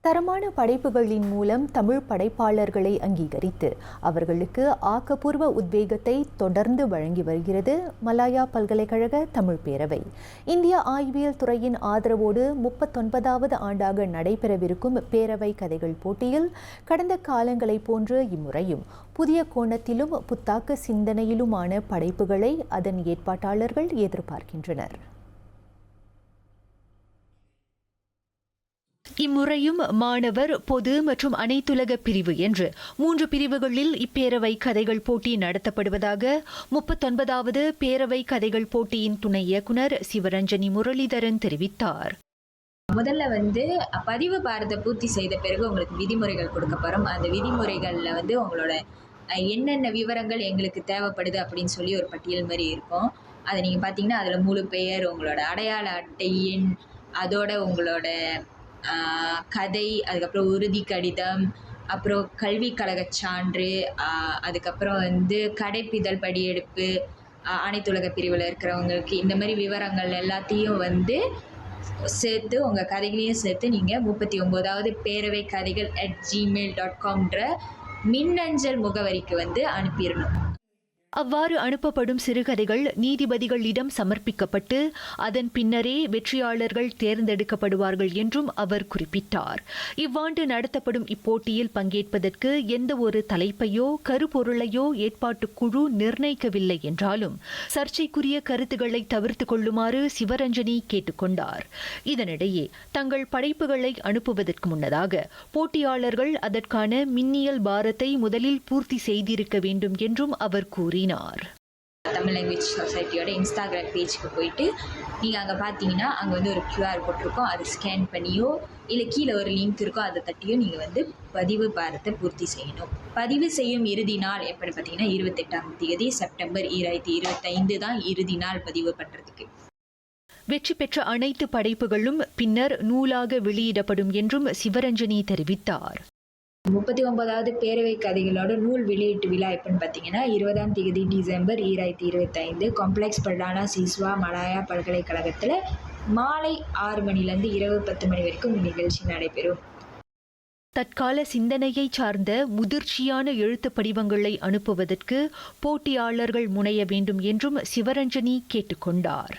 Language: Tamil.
தரமான படைப்புகளின் மூலம் தமிழ் படைப்பாளர்களை அங்கீகரித்து அவர்களுக்கு ஆக்கப்பூர்வ உத்வேகத்தை தொடர்ந்து வழங்கி வருகிறது மலாயா பல்கலைக்கழக தமிழ் பேரவை. இந்திய ஆய்வியல் துறையின் ஆதரவோடு முப்பத்தொன்பதாவது ஆண்டாக நடைபெறவிருக்கும் பேரவை கதைகள் போட்டியில் கடந்த காலங்களைப் போன்று இம்முறையும் புதிய கோணத்திலும் புத்தாக்க சிந்தனையிலுமான படைப்புகளை அதன் ஏற்பாட்டாளர்கள் எதிர்பார்க்கின்றனர். இம்முறையும் மாணவர் பொது மற்றும் அனைத்துலக பிரிவு என்று மூன்று பிரிவுகளில் இப்பேரவை கதைகள் போட்டி நடத்தப்படுவதாக முப்பத்தொன்பதாவது பேரவை கதைகள் போட்டியின் துணை இயக்குனர் சிவரஞ்சனி முரளிதரன் தெரிவித்தார். முதல்ல வந்து பதிவு பாரத்தை பூர்த்தி செய்த பிறகு உங்களுக்கு விதிமுறைகள் கொடுக்கப்படும் அந்த விதிமுறைகளில் வந்து உங்களோட என்னென்ன விவரங்கள் எங்களுக்கு தேவைப்படுது அப்படின்னு சொல்லி ஒரு பட்டியல் மாதிரி இருக்கும். அதை நீங்கள் பார்த்தீங்கன்னா அதில் முழு பெயர் உங்களோட அடையாள அட்டையின் அதோட உங்களோட கதை அதுக்கப்புறம் உறுதி கடிதம் அப்புறம் கல்வி சான்று அதுக்கப்புறம் வந்து கடைப்பிதழ் படியெடுப்பு அனைத்துலக பிரிவில் இருக்கிறவங்களுக்கு இந்த மாதிரி விவரங்கள் எல்லாத்தையும் வந்து சேர்த்து உங்கள் கதைகளையும் சேர்த்து நீங்கள் முப்பத்தி ஒம்போதாவது பேரவை கதைகள் அட் ஜிமெயில் டாட் காம்ன்ற மின்னஞ்சல் முகவரிக்கு வந்து அனுப்பிடணும். அவ்வாறு அனுப்பப்படும் சிறுகதைகள் நீதிபதிகளிடம் சமர்ப்பிக்கப்பட்டு அதன் பின்னரே வெற்றியாளர்கள் தேர்ந்தெடுக்கப்படுவார்கள் என்றும் அவர் குறிப்பிட்டார். இவ்வாண்டு நடத்தப்படும் இப்போட்டியில் பங்கேற்பதற்கு எந்த ஒரு தலைப்பையோ கருப்பொருளையோ ஏற்பாட்டுக் குழு நிர்ணயிக்கவில்லை என்றாலும் சர்ச்சைக்குரிய கருத்துக்களை தவிர்த்து கொள்ளுமாறு சிவரஞ்சனி கேட்டுக்கொண்டார். இதனிடையே தங்கள் படைப்புகளை அனுப்புவதற்கு முன்னதாக போட்டியாளர்கள் அதற்கான மின்னியல் பாரத்தை முதலில் பூர்த்தி செய்திருக்க வேண்டும் என்றும் அவர் கூறினார் தமிழ் லாங்குவேஜ் சொசைட்டியோட இன்ஸ்டாகிராம் பேஜுக்கு போயிட்டு நீங்கள் அங்கே பார்த்தீங்கன்னா அங்கே வந்து ஒரு கியூஆர் போட்டிருக்கோம் அதை ஸ்கேன் பண்ணியோ இல்லை கீழே ஒரு லிங்க் இருக்கோ அதை தட்டியோ நீங்கள் வந்து பதிவு பாரத்தை பூர்த்தி செய்யணும். பதிவு செய்யும் இறுதி நாள் எப்படி பார்த்தீங்கன்னா இருபத்தெட்டாம் தேதி செப்டம்பர் ஈராயிரத்தி இருபத்தைந்து தான் இறுதி நாள் பதிவு பண்ணுறதுக்கு வெற்றி பெற்ற அனைத்து படைப்புகளும் பின்னர் நூலாக வெளியிடப்படும் என்றும் சிவரஞ்சனி தெரிவித்தார். முப்பத்தி ஒன்பதாவது பேரவை கதைகளோட நூல் வெளியீட்டு விழா எப்படின்னு பார்த்தீங்கன்னா இருபதாம் தேதி டிசம்பர் ஈராயிரத்தி இருபத்தைந்து காம்ப்ளெக்ஸ் பர்டானா சிஸ்வா மலாயா பல்கலைக்கழகத்தில் மாலை ஆறு மணிலேருந்து இரவு பத்து மணி வரைக்கும் இந்த நிகழ்ச்சி நடைபெறும். தற்கால சிந்தனையை சார்ந்த முதிர்ச்சியான எழுத்து படிவங்களை அனுப்புவதற்கு போட்டியாளர்கள் முனைய வேண்டும் என்றும் சிவரஞ்சனி கேட்டுக்கொண்டார்.